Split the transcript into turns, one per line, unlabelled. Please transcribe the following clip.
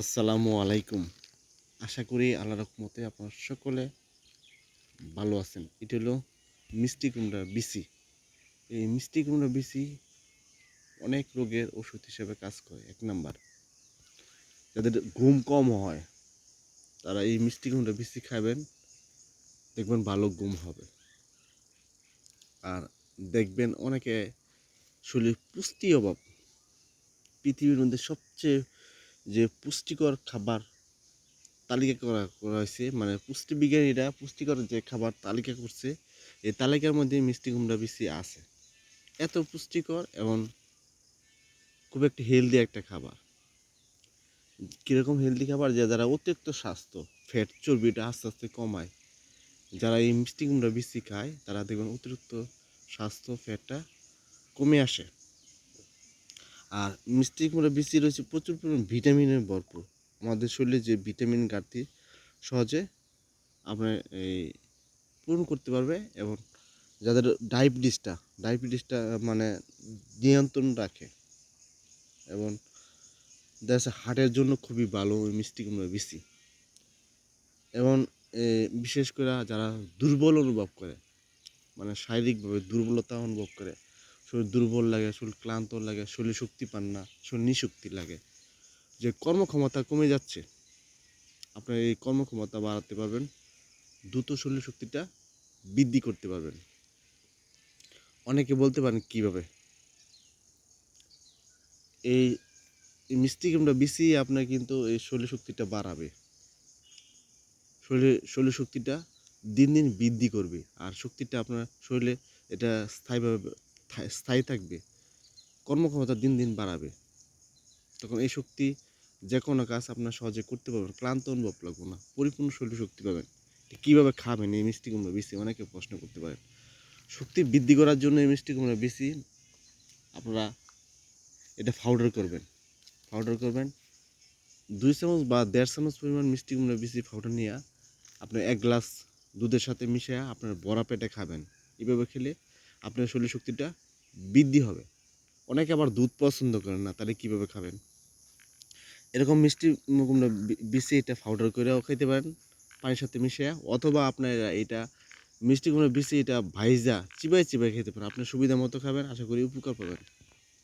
আসসালামু আলাইকুম। আশা করি আল্লাহ রহমতে আপনারা সকলে ভালো আছেন। এটা হলো মিষ্টি কুমড়া বিসি এই মিষ্টি কুমড়া বিসি অনেক রোগের ওষুধ হিসেবে কাজ করে, এক নাম্বার। যাদের ঘুম কম হয়, তারা এই মিষ্টি কুমড়া বিসি খাবেন, দেখবেন ভালো ঘুম হবে। আর দেখবেন অনেকে শরীর পুষ্টি অভাব। পৃথিবীর মধ্যে সবচেয়ে যে পুষ্টিকর খাবার তালিকা করা করা হয়েছে। মানে পুষ্টিবিজ্ঞানীরা পুষ্টিকর যে খাবার তালিকা করছে, এই তালিকার মধ্যে মিষ্টি কুমড়া বেশি আছে। এত পুষ্টিকর এবং খুব একটি হেলদি একটা খাবার। কীরকম হেলদি খাবার? যে যারা অতিরিক্ত স্বাস্থ্য ফ্যাট চর্বিটা আস্তে আস্তে কমায়, যারা এই মিষ্টি কুমড়া বেশি খায়, তারা দেখবেন অতিরিক্ত স্বাস্থ্য ফ্যাটটা কমে আসে। আর মিষ্টি কুমড়া বেশি রয়েছে, প্রচুর পরিমাণ ভিটামিনের ভরপুর। আমাদের শরীরে যে ভিটামিন ঘাটতি সহজে আপনার এই পূরণ করতে পারবে এবং যাদের ডায়াবেটিসটা ডায়াবেটিসটা মানে নিয়ন্ত্রণ রাখে এবং দেখা হার্টের জন্য খুবই ভালো ওই মিষ্টি কুমড়া বেশি এবং বিশেষ করে যারা দুর্বল অনুভব করে মানে শারীরিকভাবে দুর্বলতা অনুভব করে শরীর দুর্বল লাগে শরীর ক্লান্ত লাগে, শরীরে শক্তি পান না শরীর নিশক্তি লাগে। যে কর্মক্ষমতা কমে যাচ্ছে, আপনার এই কর্মক্ষমতা বাড়াতে পারবেন, দ্রুত শরীর শক্তিটা বৃদ্ধি করতে পারবেন। অনেকে বলতে পারেন, কীভাবে? এই মিষ্টি কুমড়া বেশি আপনার কিন্তু এই শরীর শক্তিটা বাড়াবে। শরীরে শরীর শক্তিটা দিন দিন বৃদ্ধি করবে, আর শক্তিটা আপনার শরীরে এটা স্থায়ীভাবে স্থায়ী থাকবে, কর্মক্ষমতা দিন দিন বাড়াবে। তখন এই শক্তি যে কোনো কাজ আপনার সহজে করতে পারবেন, ক্লান্ত অনুভব লাগবে না, পরিপূর্ণ শরীর শক্তি পাবেন। কীভাবে খাবেন? এই মিষ্টি কুমড়া বেশি, অনেকে প্রশ্ন করতে পারেন। শক্তি বৃদ্ধি করার জন্য এই মিষ্টি কুমড়া বেশি, আপনারা এটা পাউডার করবেন। পাউডার করবেন, দুই চামচ বা দেড় চামচ পরিমাণ মিষ্টি কুমড়া বেশি পাউডার নিয়ে আপনি এক গ্লাস দুধের সাথে মিশিয়ে আপনার বড়া পেটে খাবেন। এভাবে খেলে আপনার শরীর শক্তিটা বৃদ্ধি হবে। অনেকে আবার দুধ পছন্দ করেন না, তাহলে কীভাবে খাবেন? এরকম মিষ্টি বিষে এটা পাউডার করেও খেতে পারেন, পানির সাথে মিশিয়ে অথবা আপনার এটা মিষ্টি কুমড়ো বিষে এটা ভাইজা, চিবাই চিবাই খেতে পারেন। আপনার সুবিধা মতো খাবেন, আশা করি উপকার পাবেন।